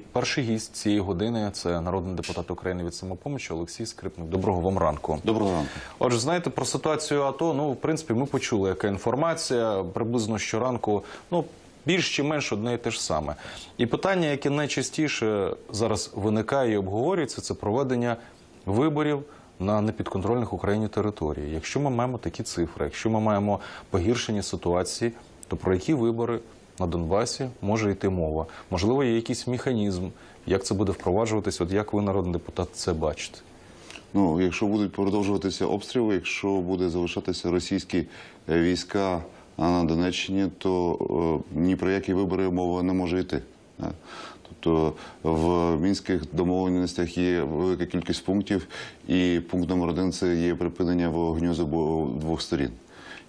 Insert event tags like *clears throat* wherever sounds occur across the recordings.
І перший гість цієї години це народний депутат України від самопомочі Олексій Скрипник. Доброго вам ранку. Доброго ранку. Отже, знаєте, про ситуацію АТО, ну, в принципі, ми почули, яка інформація. Приблизно щоранку, ну, більш чи менш одне і те ж саме. І питання, яке найчастіше зараз виникає і обговорюється, це проведення виборів на непідконтрольних Україні території. Якщо ми маємо такі цифри, якщо ми маємо погіршення ситуації, то про які вибори на Донбасі може йти мова? Можливо, є якийсь механізм, як це буде впроваджуватись? От як ви, народний депутат, це бачите? Ну, якщо будуть продовжуватися обстріли, якщо буде залишатися російські е, війська на Донеччині, то е, ні про які вибори мова не може йти. е. Тобто в мінських домовленостях є велика кількість пунктів, і пункт номер один це є припинення вогню з обох двох сторін.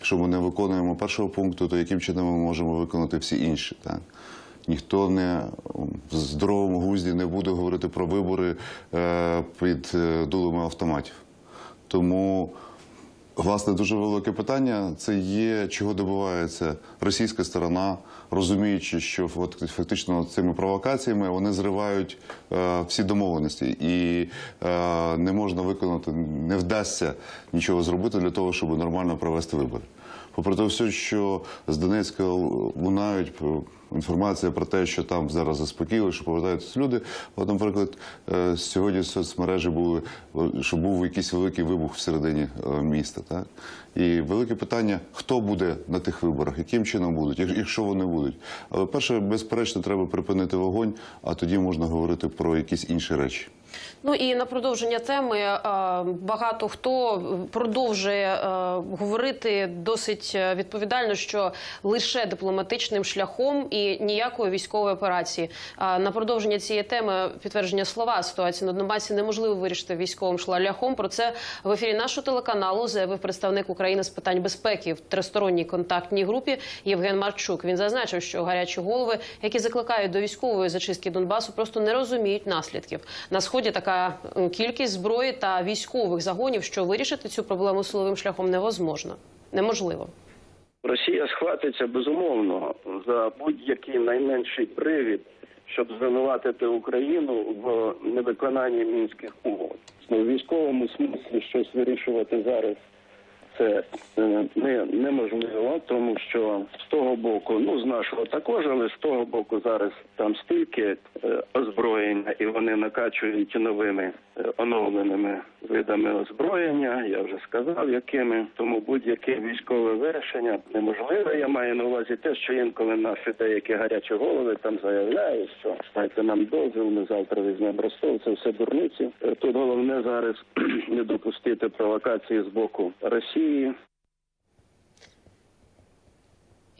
Якщо ми не виконуємо першого пункту, то яким чином ми можемо виконати всі інші? Так? Ніхто не в здоровому глузді не буде говорити про вибори е, під е, дулами автоматів. Тому, власне, дуже велике питання це є, чого добивається російська сторона, розуміючи, що от, фактично цими провокаціями вони зривають е, всі домовленості, і е, не можна виконати, не вдасться нічого зробити для того, щоб нормально провести вибори. Попри те, все, що з Донецька лунають інформація про те, що там зараз заспокійили, що повертаються люди. От, наприклад, е, сьогодні в соцмережі були, що був якийсь великий вибух всередині е, міста. Так? І велике питання, хто буде на тих виборах, яким чином будуть, як- якщо вони будуть. Але перше, безперечно, треба припинити вогонь, а тоді можна говорити про якісь інші речі. Ну і на продовження теми е, багато хто продовжує е, говорити досить відповідально, що лише дипломатичним шляхом і ніякої військової операції. На продовження цієї теми підтвердження слова ситуації на Донбасі неможливо вирішити військовим шляхом. Про це в ефірі нашого телеканалу заявив представник України з питань безпеки в тристоронній контактній групі Євген Марчук. Він зазначив, що гарячі голови, які закликають до військової зачистки Донбасу, просто не розуміють наслідків. На сході така е, кількість зброї та військових загонів, що вирішити цю проблему силовим шляхом невозможно. Неможливо. Росія схватиться безумовно за будь-який найменший привід, щоб звинуватити Україну в невиконанні мінських угод. Ну, в військовому смислі щось вирішувати зараз це е, не, неможливо, тому що з того боку, ну з нашого також, але з того боку зараз там стільки е, озброєння, і вони накачують новими е, оновленими видами озброєння. Я вже сказав, якими тому будь-яке військове вирішення неможливе. Я маю на увазі те, що інколи наші деякі гарячі голови там заявляють, що дайте нам дозвіл, ми завтра візьмемо Ростов. Це все дурниці. Тут головне зараз *clears throat* не допустити провокації з боку Росії. the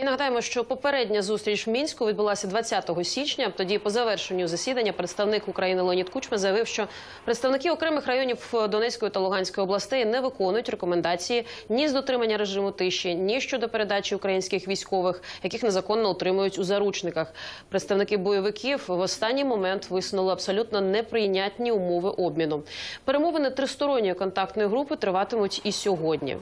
І нагадаємо, що попередня зустріч в мінську відбулася 20 січня. Тоді, по завершенню засідання, представник України Леонід Кучма заявив, що представники окремих районів Донецької та Луганської областей не виконують рекомендації ні з дотримання режиму тиші, ні щодо передачі українських військових, яких незаконно утримують у заручниках. Представники бойовиків в останній момент висунули абсолютно неприйнятні умови обміну. Перемовини тристоронньої контактної групи триватимуть і сьогодні.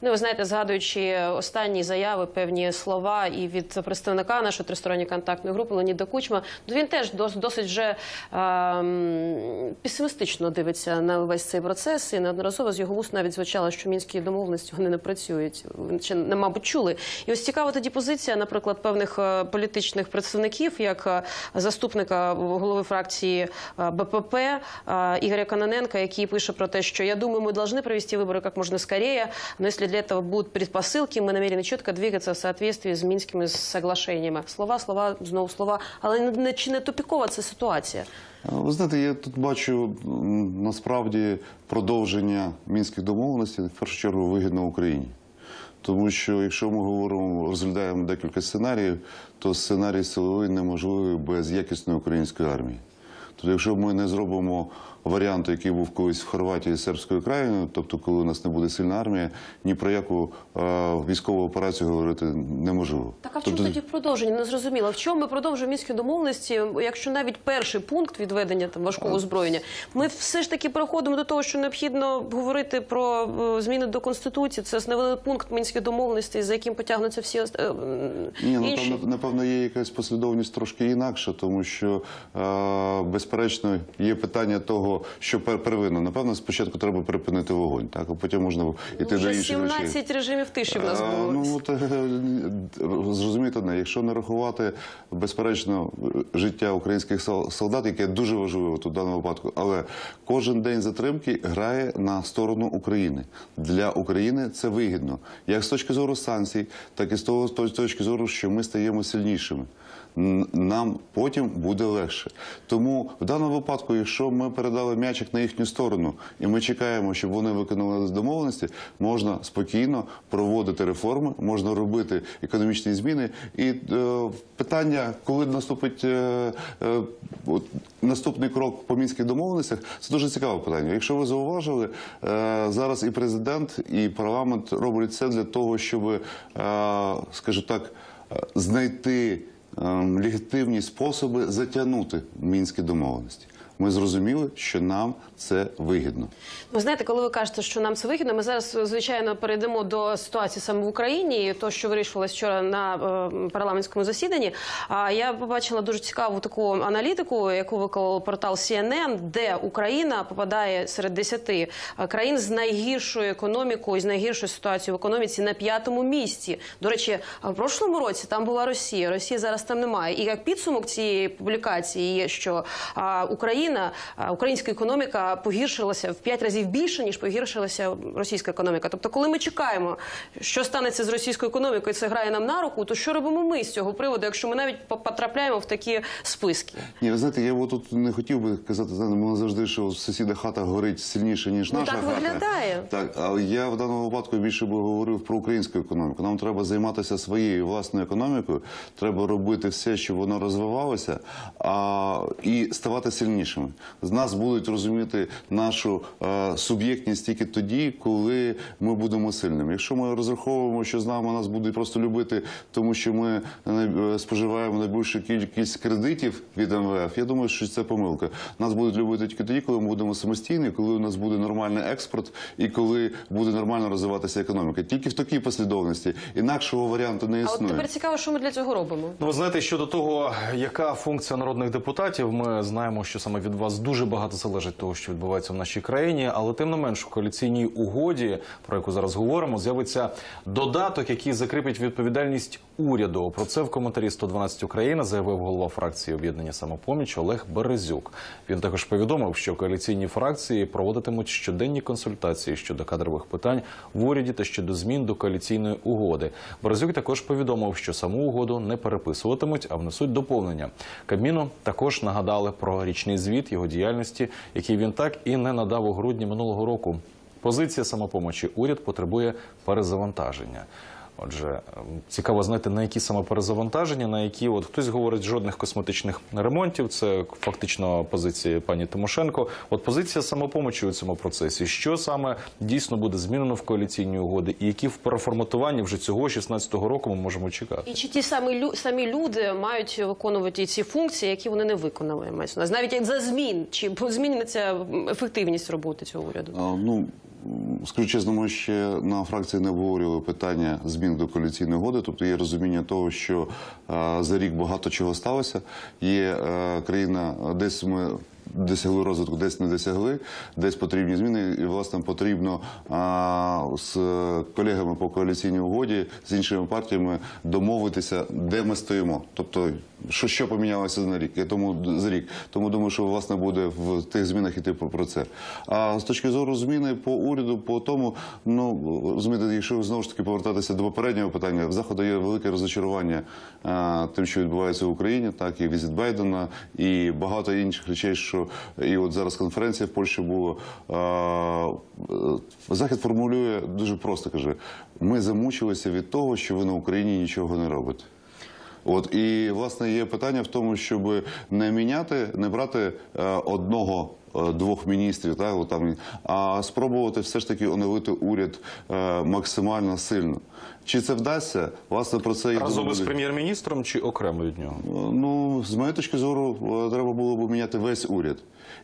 Ну, ви знаєте, згадуючи останні заяви, певні слова і від представника нашої тристоронньої контактної групи Леоніда Кучма, то він теж дос- досить вже ем, песимістично дивиться на весь цей процес. І неодноразово з його вуст навіть звучало, що мінські домовленості вони не працюють. Ви ще не мабуть чули. І ось цікава тоді позиція, наприклад, певних е, політичних представників, як е, заступника голови фракції е, БПП е, Ігоря Каноненка, який пише про те, що я думаю, ми должны провести выборы как можно скорее, но если для этого будут предпосылки, мы намерены четко двигаться в соответствии з мінськими соглашеннями. Слова, слова, знову слова, але не, не, чи не тупікова ця ситуація? Ви знаєте, я тут бачу м, насправді продовження мінських домовленостей в першу чергу вигідно Україні. Тому що якщо ми говоримо, розглядаємо декілька сценаріїв, то сценарій силовий неможливий без якісної української армії. Тобто, якщо ми не зробимо варіанту, який був колись в Хорватії з сербською країною, тобто, коли у нас не буде сильна армія, ні про яку е, військову операцію говорити неможливо. Так а в чому Тобто, тоді продовження? Не зрозуміло. В чому ми продовжуємо мінські домовленості, якщо навіть перший пункт відведення там важкого озброєння, ми все ж таки переходимо до того, що необхідно говорити про е, зміни до конституції. Це основний пункт мінських домовленостей, за яким потягнуться всі е, м, Ні, інші. напевно, напевно, є якась послідовність трошки інакша, тому що, е, безперечно, є питання того, що первинно. Напевно, спочатку треба припинити вогонь, так, а потім можна йти до Вже інших речей. 17 режимів тиші в нас було. Ну, е, зрозумійте одне, якщо не рахувати, безперечно, життя українських сол- солдат, яке дуже важливо тут в даному випадку, але кожен день затримки грає на сторону України. Для України це вигідно, як з точки зору санкцій, так і з того з точки зору, що ми стаємо сильнішими. Нам потім буде легше. Тому в даному випадку, якщо ми передали м'ячик на їхню сторону, і ми чекаємо, щоб вони виконали домовленості, можна спокійно проводити реформи, можна робити економічні зміни. І е, питання, коли наступить е, е, наступний крок по мінських домовленостях, це дуже цікаве питання. Якщо ви зауважили, е, зараз і президент, і парламент роблять все для того, щоб, е, скажімо так, е, знайти легітимні способи затягнути мінські домовленості. Ми зрозуміли, що нам це вигідно. Ви знаєте, коли ви кажете, що нам це вигідно, ми зараз звичайно перейдемо до ситуації саме в Україні, то, що вирішувалось вчора на е, парламентському засіданні. А я побачила дуже цікаву таку аналітику, яку виклав портал CNN, де Україна попадає серед 10 е, країн з найгіршою економікою, з найгіршою ситуацією в економіці на п'ятому місці. До речі, в прошлому році там була Росія. Росії зараз там немає. І як підсумок цієї публікації є, що а, Україна, українська економіка погіршилася в п'ять разів більше ніж погіршилася російська економіка. Тобто, коли ми чекаємо, що станеться з російською економікою, і це грає нам на руку, то що робимо ми з цього приводу, якщо ми навіть по- потрапляємо в такі списки? Ні, ви знаєте, я тут не хотів би казати, знаєте, ми завжди, що сусіда хата горить сильніше, ніж Ну, наша так хата. виглядає. Так, але я в даному випадку більше би говорив про українську економіку. Нам треба займатися своєю власною економікою. Треба робити все, щоб воно розвивалося, а, і ставати сильнішими. З нас будуть розуміти нашу е, суб'єктність тільки тоді, коли ми будемо сильними. Якщо ми розраховуємо, що з нами нас будуть просто любити, тому що ми е, споживаємо найбільшу кількість кредитів від МВФ, я думаю, що це помилка. Нас будуть любити тільки тоді, коли ми будемо самостійні, коли у нас буде нормальний експорт і коли буде нормально розвиватися економіка. Тільки в такій послідовності інакшого варіанту не А от тепер цікаво, що ми для цього робимо. Ну, ви знаєте, щодо того, яка функція народних депутатів, ми знаємо, що саме від вас дуже багато залежить того, що відбувається в нашій країні. Але тим не менш, в коаліційній угоді, про яку зараз говоримо, з'явиться додаток, який закріпить відповідальність уряду. Про це в коментарі 112 Україна заявив голова фракції об'єднання самопоміч Олег Березюк. Він також повідомив, що коаліційні фракції проводитимуть щоденні консультації щодо кадрових питань в уряді та щодо змін до коаліційної угоди. Березюк також повідомив, що саму угоду не переписуватимуть, а внесуть доповнення. Кабміну також нагадали про річний звіт його діяльності, який він так і не надав у грудні минулого року. Позиція самопомочі уряд потребує перезавантаження. Отже, цікаво знати, на які саме перезавантаження, на які от хтось говорить жодних косметичних ремонтів. Це фактично позиція пані Тимошенко. От позиція самопомочі у цьому процесі. Що саме дійсно буде змінено в коаліційній угоді, і які в переформатуванні вже цього 16-го року ми можемо чекати? І чи ті самі лю самі люди мають виконувати ці функції, які вони не виконали? Мається навіть як за змін, чи зміниться ефективність роботи цього уряду? А, Ну, скажу чесно, ми ще на фракції не обговорювали питання змін до коаліційної угоди. Тобто є розуміння того, що е, за рік багато чого сталося. Є е, країна, е, десь ми. Досягли розвитку, десь не досягли, десь потрібні зміни, і власне потрібно з колегами по коаліційній угоді з іншими партіями домовитися, де ми стоїмо. Тобто, що, що помінялося за рік. Я тому за рік. Тому думаю, що власне буде в тих змінах іти про, про це. А з точки зору зміни по уряду, по тому, ну розумієте, якщо знову ж таки повертатися до попереднього питання, в заходу є велике розочарування а, тим, що відбувається в Україні, так і візит Байдена, і багато інших речей, що і от зараз конференція в Польщі була. А, е, Захід формулює дуже просто каже: ми замучилися від того, що ви на Україні нічого не робите. От і власне є питання в тому, щоб не міняти, не брати е, одного. е, Двох міністрів, так там, а спробувати все ж таки оновити уряд е, максимально сильно. Чи це вдасться? Власне про це Разом із прем'єр-міністром чи окремо від нього? Ну, з моєї точки зору, е, треба було б міняти весь уряд.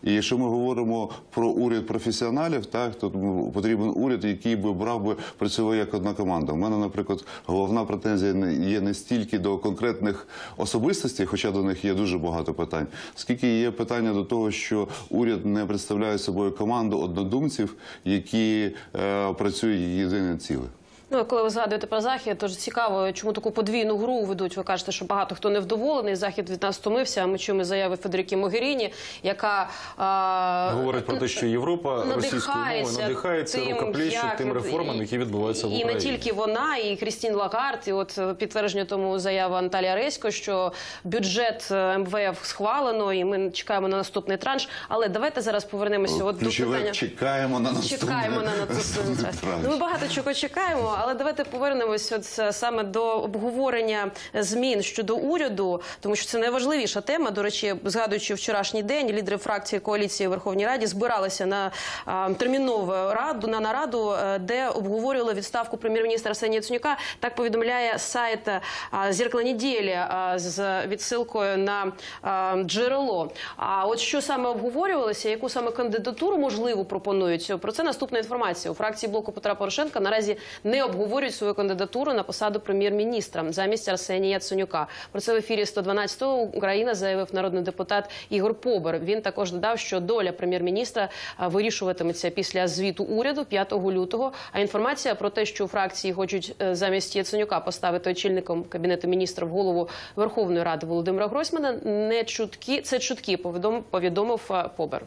І якщо ми говоримо про уряд професіоналів, так то потрібен уряд, який би брав би працював як одна команда. У мене, наприклад, головна претензія є не стільки до конкретних особистостей, хоча до них є дуже багато питань, скільки є питання до того, що уряд не представляє собою команду однодумців, які е, працюють єдине ціле. Ну, коли ви згадуєте про захід, то ж цікаво, чому таку подвійну гру ведуть. Ви кажете, що багато хто невдоволений. Захід від нас втомився. Ми чуємо заяви Федеріки Могеріні, яка а, Говорить про те, що Європа російською мовою надихається тим, рукопліще як- тим реформам, які відбуваються в і не тільки вона, і Крістін Лагард. І от підтвердження тому заява Наталія Ресько, що бюджет е, МВФ схвалено, і ми чекаємо на наступний транш. Але давайте зараз повернемося от до питання. чекаємо на наступне. Чекаємо на наступний *laughs* транш. Ну, ми багато чого чекаємо, але давайте повернемось от е, саме до обговорення змін щодо уряду, тому що це найважливіша тема. До речі, згадуючи вчорашній день, лідери фракції коаліції Верховній Раді збиралися на а, термінову раду на нараду, е, де обговорювали відставку прем'єр-міністра Арсенія Яценюка. Так повідомляє сайт а, «Зеркало неділі» а, з відсилкою на а, джерело. А от що саме обговорювалося, яку саме кандидатуру можливо пропонують? Про це наступна інформація. У фракції блоку Петра Порошенка наразі не обговорюють свою кандидатуру на посаду прем'єр-міністра замість Арсенія Яценюка. Про це в ефірі 112-го Україна заявив народний депутат Ігор Побер. Він також додав, що доля прем'єр-міністра вирішуватиметься після звіту уряду 5 лютого. А інформація про те, що фракції хочуть е, замість Яценюка поставити очільником кабінету міністрів голову Верховної Ради Володимира Гройсмана, не чутки. Це чутки. Повідомив повідомив Побер.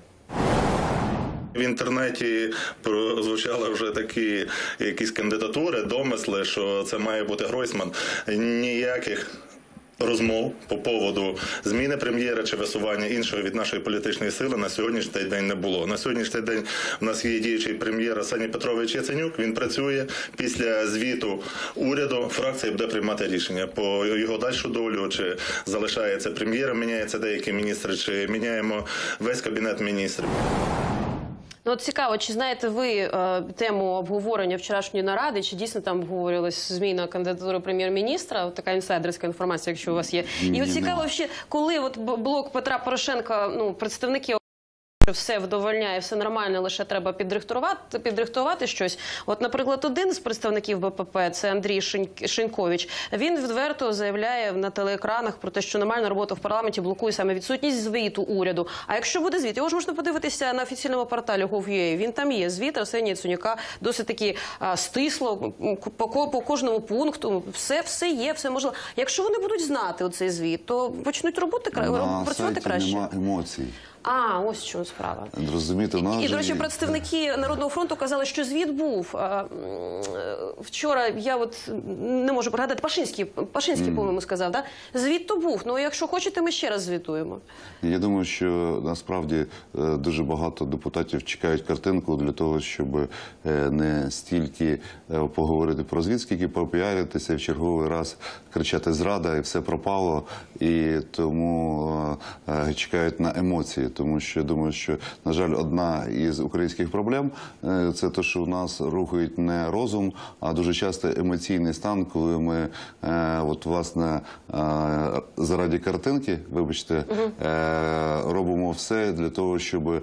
В інтернеті прозвучали вже такі якісь кандидатури, домисли, що це має бути Гройсман. Ніяких. Розмов по поводу зміни прем'єра чи висування іншого від нашої політичної сили на сьогоднішній день не було. На сьогоднішній день у нас є діючий прем'єр Арсеній Петрович Яценюк. Він працює після звіту уряду. Фракція буде приймати рішення по його дальшу долю, чи залишається прем'єром, міняється деякі міністри, чи міняємо весь кабінет міністрів. Ну от цікаво, чи знаєте ви е, тему обговорення вчорашньої наради? Чи дійсно там обговорювалась зміна кандидатури прем'єр-міністра? От така інсайдерська інформація, якщо у вас є. І от цікаво, ще коли от блок Петра Порошенка, ну представники. Що Все вдовольняє, все нормально, лише треба підрихтувати, підрихтувати щось. От, наприклад, один з представників БПП, це Андрій Шинь- Шинькович, він відверто заявляє на телеекранах про те, що нормальна робота в парламенті блокує саме відсутність звіту уряду. А якщо буде звіт, його ж можна подивитися на офіційному порталі Gov.ua. Він там є. Звіт Арсенія Цунюка досить таки а, стисло по, по кожному пункту. Все, все є, все можливо. Якщо вони будуть знати оцей звіт, то почнуть роботи На працювати сайті краще. нема емоцій. А, ось в чому справа. Розумієте, у нас І, до речі, представники Народного фронту казали, що звіт був. А, Вчора я от не можу пригадати, Пашинський, Пашинський, по-моєму, сказав, да? звіт то був. Ну, якщо хочете, ми ще раз звітуємо. Я думаю, що насправді е, дуже багато депутатів чекають картинку для того, щоб е, не стільки е, поговорити про звіт, скільки попіаритися в черговий раз кричати зрада і все пропало. І тому е, е, чекають на емоції, тому що я думаю, що на жаль, одна із українських проблем е, це те, що в нас рухають не розум, а дуже часто емоційний стан, коли ми е, от власне е, заради картинки, вибачте, е, робимо все для того, щоб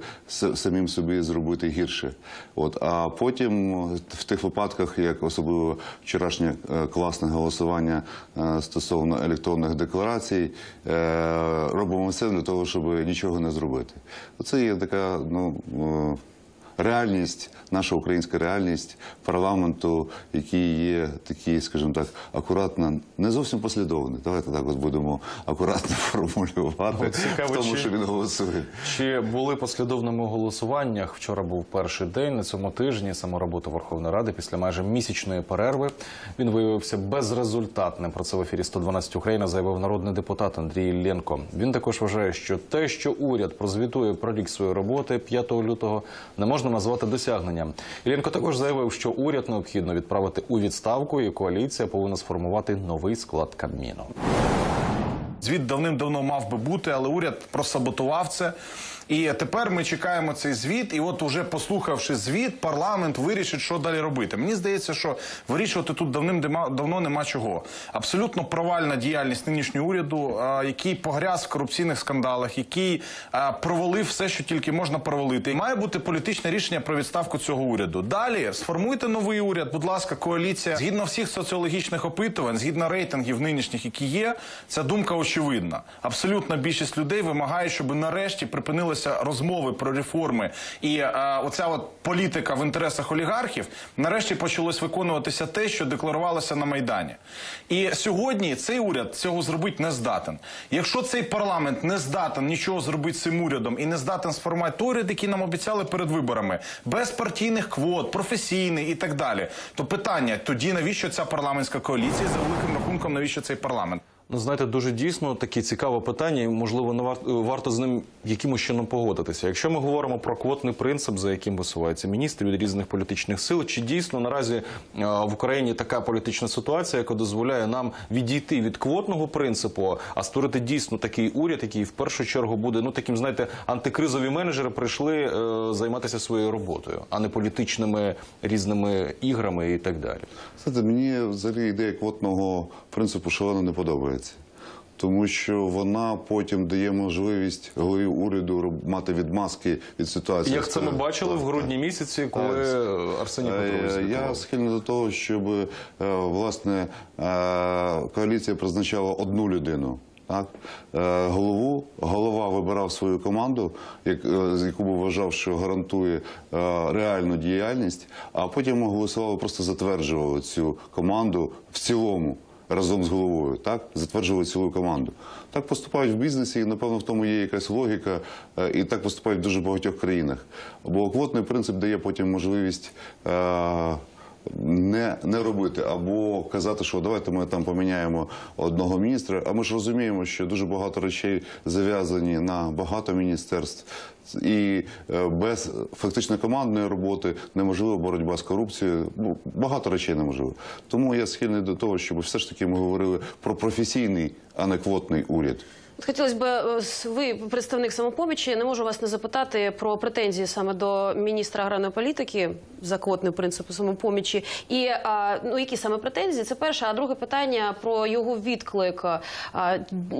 самим собі зробити гірше. От а потім в тих випадках, як особливо вчорашнє е, класне голосування е, стосовно електронних декларацій, робимо все для того, щоб нічого не зробити. Це є така ну. Реальність, наша українська реальність парламенту, який є такий, скажімо так, акуратно, не зовсім послідовний. Давайте так от будемо акуратно *laughs* формулювати цікаво, в тому, чи- що він голосує. Чи були послідовними у голосуваннях? Вчора був перший день на цьому тижні самороботи Верховної Ради після майже місячної перерви. Він виявився безрезультатним. Про це в ефірі 112 Україна заявив народний депутат Андрій Іллєнко. Він також вважає, що те, що уряд прозвітує про рік своєї роботи 5 лютого, не можна назвати досягненням. Іллєнко також заявив, що уряд необхідно відправити у відставку, і коаліція повинна сформувати новий склад Кабміну. Звіт давним-давно мав би бути, але уряд просаботував це. І тепер ми чекаємо цей звіт. І от, уже послухавши звіт, парламент вирішить, що далі робити. Мені здається, що вирішувати тут давним-давно нема чого. Абсолютно провальна діяльність нинішнього уряду, який погряз в корупційних скандалах, який провалив все, що тільки можна провалити. Має бути політичне рішення про відставку цього уряду. Далі сформуйте новий уряд, будь ласка, коаліція. Згідно всіх соціологічних опитувань, згідно рейтингів нинішніх, які є, ця думка очевидна. Абсолютна більшість людей вимагає, щоб нарешті припинилися розмови про реформи і а, оця от політика в інтересах олігархів. Нарешті почалось виконуватися те, що декларувалося на майдані. І сьогодні цей уряд цього зробити не здатен. Якщо цей парламент не здатен нічого зробити цим урядом і не здатен сформувати той уряд, який нам обіцяли перед виборами, без партійних квот, професійний і так далі, то питання тоді навіщо ця парламентська коаліція за великим рахунком, навіщо цей парламент? Ну, знаєте, дуже дійсно таке цікаве питання, і можливо не варто, варто з ним якимось чином погодитися. Якщо ми говоримо про квотний принцип, за яким висуваються міністри від різних політичних сил, чи дійсно наразі е, в Україні така політична ситуація, яка дозволяє нам відійти від квотного принципу, а створити дійсно такий уряд, який в першу чергу буде ну таким, знаєте, антикризові менеджери прийшли е, займатися своєю роботою, а не політичними різними іграми і так далі. Знаєте, мені взагалі ідея квотного принципу шалено не подобається. Тому що вона потім дає можливість голові уряду мати відмазки від ситуації. Як це ми бачили так, в грудні місяці, коли. Арсеній Е, Петрович Я схильний до того, щоб е, власне е, коаліція призначала одну людину. Так, голову голова вибирав свою команду, як, з яку би вважав, що гарантує реальну діяльність, а потім голосували, просто затверджували цю команду в цілому разом з головою. Так затверджували цілу команду. Так поступають в бізнесі, і напевно в тому є якась логіка, е, і так поступають в дуже багатьох країнах. Бо квотний принцип дає потім можливість. Не, не робити або казати, що давайте ми там поміняємо одного міністра. А ми ж розуміємо, що дуже багато речей зав'язані на багато міністерств, і е, без фактично командної роботи неможлива боротьба з корупцією. Ну, багато речей неможливо. Тому я схильний до того, щоб все ж таки ми говорили про професійний, а не квотний уряд. От Хотілося б, е, ви представник самопомічі, не можу вас не запитати про претензії саме до міністра аграрної політики за квотним принципом самопомічі. І а, ну які саме претензії? Це перше. А друге питання про його відклик. А,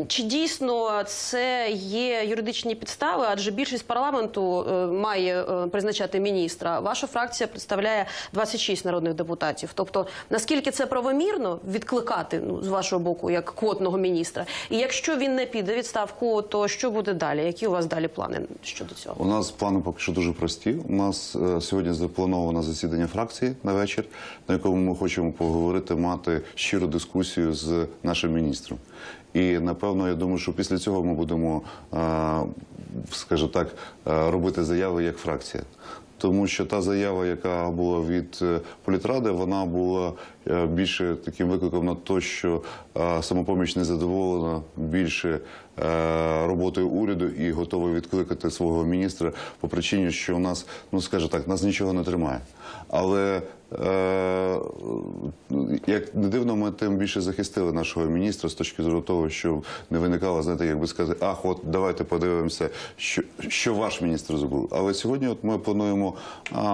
чи дійсно це є юридичні підстави? Адже більшість парламенту е, має е, призначати міністра. Ваша фракція представляє 26 народних депутатів. Тобто, наскільки це правомірно відкликати ну, з вашого боку як квотного міністра? І якщо він не піде у відставку, то що буде далі? Які у вас далі плани щодо цього? У нас плани поки що дуже прості. У нас е, сьогодні заплановано засідання фракції на вечір, на якому ми хочемо поговорити, мати щиру дискусію з нашим міністром. І напевно, я думаю, що після цього ми будемо, е, скажімо так, е, робити заяви як фракція. Тому що та заява, яка була від е, політради, вона була більше таким викликом на те, що е, самопоміч не задоволена більше е, роботою уряду і готова відкликати свого міністра по причині, що у нас, ну скажу так, нас нічого не тримає. Але е, як не дивно, ми тим більше захистили нашого міністра з точки зору того, що не виникало, знаєте, як би сказати, ах, от давайте подивимося, що, ваш міністр зробив. Але сьогодні, ми плануємо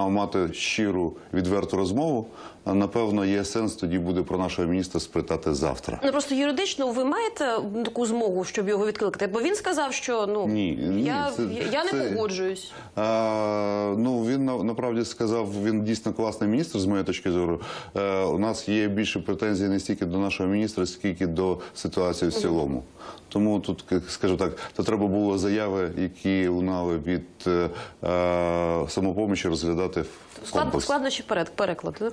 мати щиру відверту розмову. А, напевно, є сенс тоді буде про нашого міністра спитати завтра. Ну просто юридично ви маєте таку змогу, щоб його відкликати? Бо він сказав, що ну Ні, ні, я, це- я, не це- погоджуюсь. А, ну він на- направді сказав, він дійсно класний міністр, з моєї точки зору. Е, у нас є більше претензій не стільки до нашого міністра, скільки до ситуації в цілому. Тому тут, скажу так, то треба було заяви, які лунали від е, е, самопомічі, розглядати в Склад, комплекс. складнощі перед переклад. да?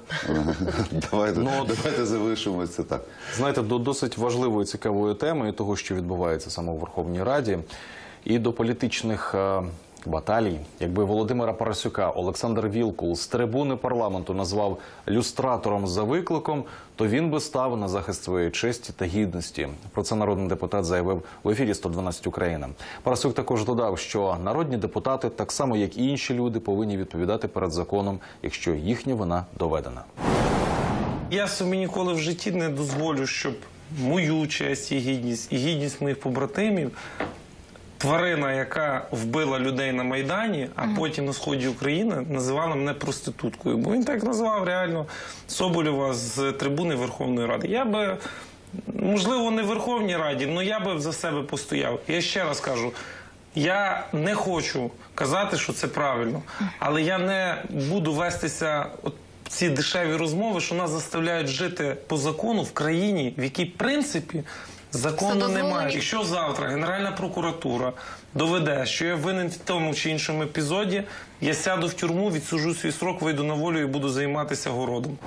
*laughs* давайте, Ну, давайте залишимо це так. Знаєте, до досить важливої цікавої теми і того, що відбувається саме у Верховній Раді, і до політичних е, баталій. Якби Володимира Парасюка Олександр Вілкул з трибуни парламенту назвав люстратором за викликом, то він би став на захист своєї честі та гідності. Про це народний депутат заявив в ефірі 112 Україна. Парасюк також додав, що народні депутати, так само як і інші люди, повинні відповідати перед законом, якщо їхня вина доведена. Я собі ніколи в житті не дозволю, щоб мою честь і гідність, і гідність моїх побратимів. Тварина, яка вбила людей на Майдані, а потім на сході України називала мене проституткою. Бо він так назвав реально Соболєва з трибуни Верховної Ради. Я би, можливо, не в Верховній Раді, але я би за себе постояв. Я ще раз кажу. Я не хочу казати, що це правильно, але я не буду вестися от ці дешеві розмови, що нас заставляють жити по закону в країні, в якій в принципі закону немає. Якщо завтра Генеральна прокуратура доведе, що я винен в тому чи іншому епізоді, я сяду в тюрму, відсужу свій срок, вийду на волю і буду займатися городом.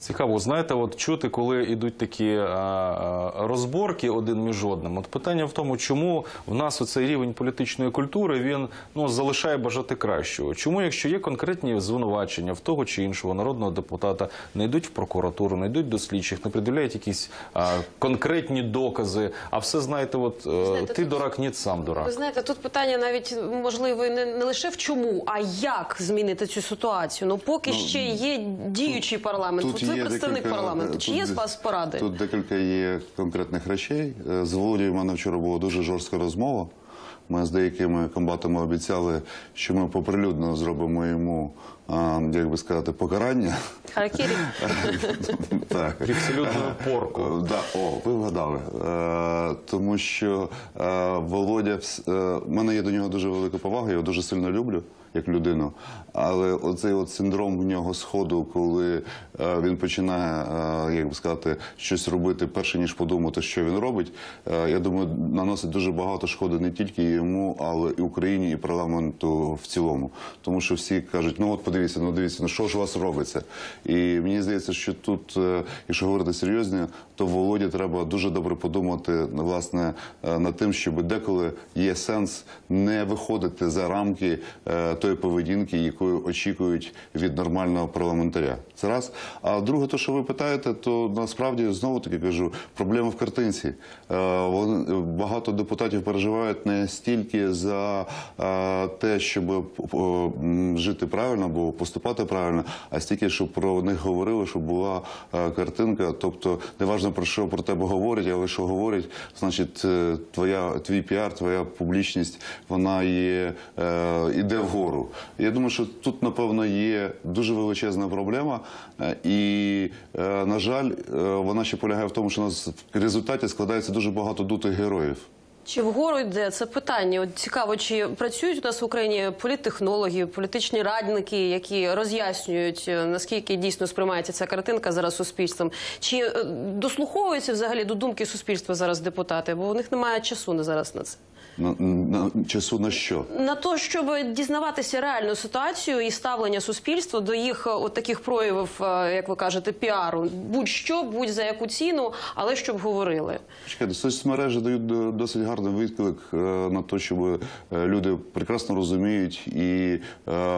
Цікаво, знаєте, от чути, коли йдуть такі а, а, розборки один між одним. От питання в тому, чому в нас оцей рівень політичної культури він ну залишає бажати кращого. Чому, якщо є конкретні звинувачення в того чи іншого народного депутата, не йдуть в прокуратуру, не йдуть до слідчих, не приділяють якісь а, конкретні докази, а все знаєте, от е, Знаєте, ти тут- дурак, ні, сам Ви знаєте, тут питання навіть можливо не, не лише в чому, а як змінити цю ситуацію. Ну поки ще є діючий парламент. От ви представник декілька- парламенту. Чи є з вас поради? Тут декілька є конкретних речей. Е, З Володією в мене вчора була дуже жорстка розмова. Ми з деякими комбатами обіцяли, що ми поприлюдно зробимо йому, як би сказати, покарання. Харакірі. *laughs* Так. Абсолютно порку. Е, Да, о, ви вгадали. Е, тому що е, Володя, в мене є до нього дуже велика повага, я його дуже сильно люблю як людину. Але оцей от синдром в нього сходу, коли е, він починає, е, як би сказати, щось робити, перше ніж подумати, що він робить, е, я думаю, наносить дуже багато шкоди не тільки йому, але і Україні, і парламенту в цілому. Тому що всі кажуть, ну от подивіться, ну дивіться, ну що ж у вас робиться? І мені здається, що тут, е, якщо говорити серйозно, то Володі треба дуже добре подумати власне е, над тим, щоб деколи є сенс не виходити за рамки е, тої поведінки, якою очікують від нормального парламентаря. Це раз. А друге, то що ви питаєте, то насправді знову таки кажу, проблема в картинці. Багато депутатів переживають не стільки за те, щоб жити правильно або поступати правильно, а стільки, щоб про них говорили, щоб була е, картинка. Тобто, неважно про що про тебе говорять, але що говорять, значить, е, твоя твій піар, твоя публічність, вона є е, іде вгору. Я думаю, що тут напевно є дуже величезна проблема, і на жаль, вона ще полягає в тому, що у нас в результаті складається дуже багато дутих героїв. Чи вгору йде це питання? От цікаво, чи працюють у нас в Україні політтехнологи, політичні радники, які роз'яснюють е, наскільки дійсно сприймається ця картинка зараз суспільством? Чи е, дослуховуються взагалі до думки суспільства зараз депутати? Бо у них немає часу на зараз на це. На, на часу на що? На те, щоб дізнаватися реальну ситуацію і ставлення суспільства до їх е, от таких проявів, е, як ви кажете, піару, будь-що, будь за яку ціну, але щоб говорили. Чекайте, соцмережі дають до- досить гарний відклик е, на те, щоб люди прекрасно розуміють. І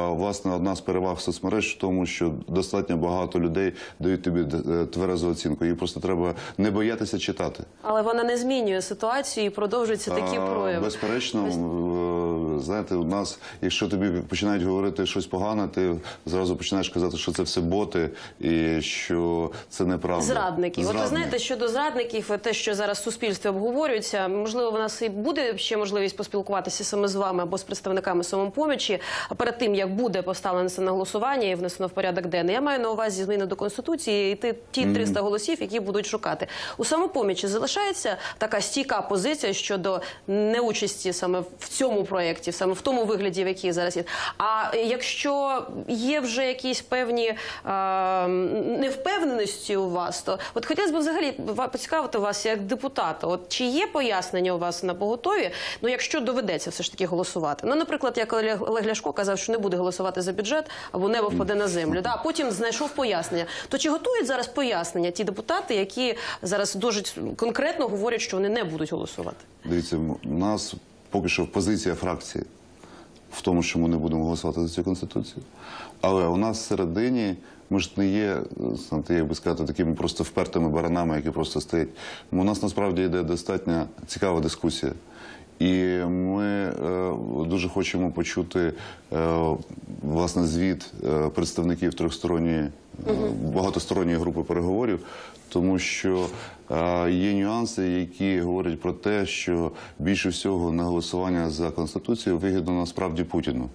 власне одна з переваг соцмереж в тому, що достатньо багато людей дають тобі тверезу оцінку. Її просто треба не боятися читати. Але вона не змінює ситуацію і продовжуються такі А, прояви. Безперечно, е, знаєте, у нас, якщо тобі починають говорити щось погане, ти зразу починаєш казати, що це все боти і що це неправда. Зрадників. От ви знаєте, щодо зрадників, те, що зараз в суспільстві обговорюється, можливо, в нас і буде ще можливість поспілкуватися саме з вами або з представниками самопомічі перед тим, як буде поставлено це на голосування і внесено в порядок денний. Я маю на увазі зміни до конституції і ті, ті 300 голосів, які будуть шукати. У самопомічі залишається така стійка позиція щодо неучасті саме в цьому проєкті, саме в тому вигляді, в який зараз є. А якщо є вже якісь певні е, невпевненості у вас, то от хотілося б взагалі поцікавити вас як депутата. От чи є пояснення у вас на поготові? Ну, якщо доведеться все ж таки голосувати. Ну, наприклад, як Олег Ляшко казав, що не буде голосувати за бюджет або небо впаде на землю. Да, потім знайшов пояснення. То чи готують зараз пояснення ті депутати, які зараз дуже конкретно говорять, що вони не будуть голосувати? Дивіться, у нас поки що позиція фракції в тому, що ми не будемо голосувати за цю конституцію. Але у нас всередині ми ж не є, знаєте, як би сказати, такими просто впертими баранами, які просто стоять. У нас насправді йде достатньо цікава дискусія. І ми е, дуже хочемо почути е, власне звіт е, представників трьохсторонньої багатосторонньої групи переговорів, тому що е, є нюанси, які говорять про те, що більше всього на голосування за конституцію вигідно насправді Путіну.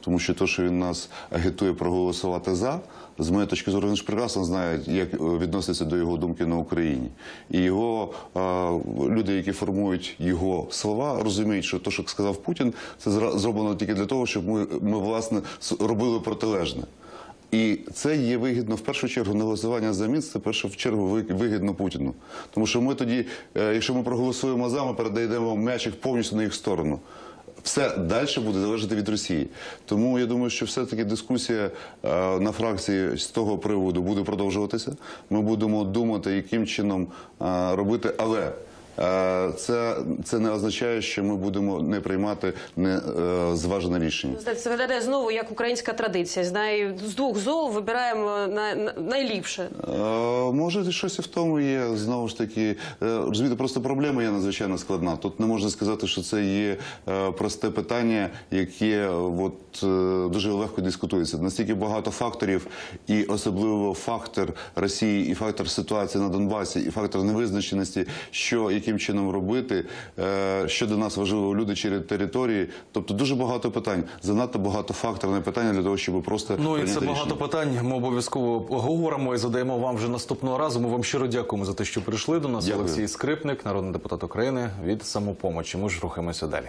Тому що те, що він нас агітує проголосувати за, з моєї точки зору, він ж прекрасно знає, як е, відноситься до його думки на Україні. І його е, люди, які формують його слова, розуміють, що те, що сказав Путін, це зроблено тільки для того, щоб ми, ми власне робили протилежне. І це є вигідно в першу чергу не голосування за Мінськ, це в першу чергу ви- вигідно Путіну. Тому що ми тоді, е, якщо ми проголосуємо за, ми передаємо м'ячик повністю на їх сторону. Все далі буде залежати від Росії. Тому я думаю, що все-таки дискусія е, на фракції з того приводу буде продовжуватися. Ми будемо думати, яким чином е, робити, але. Це, це не означає, що ми будемо не приймати не е, зважене рішення. Це виглядає знову як українська традиція. Знаю, з двох зол вибираємо на, на- найліпше. Е, Може, щось і в тому є. Знову ж таки, розумієте, просто проблема є надзвичайно складна. Тут не можна сказати, що це є е, просте питання, яке от, дуже легко дискутується. Настільки багато факторів, і особливо фактор Росії, і фактор ситуації на Донбасі, і фактор невизначеності, що яким чином робити, е, що для нас важливо люди через території. Тобто дуже багато питань, занадто багато факторне питання для того, щоб просто Ну і це рішення. багато питань. Ми обов'язково говоримо і задаємо вам вже наступного разу. Ми вам щиро дякуємо за те, що прийшли до нас. Дякую. Олексій Скрипник, народний депутат України від самопомочі. Ми ж рухаємося далі.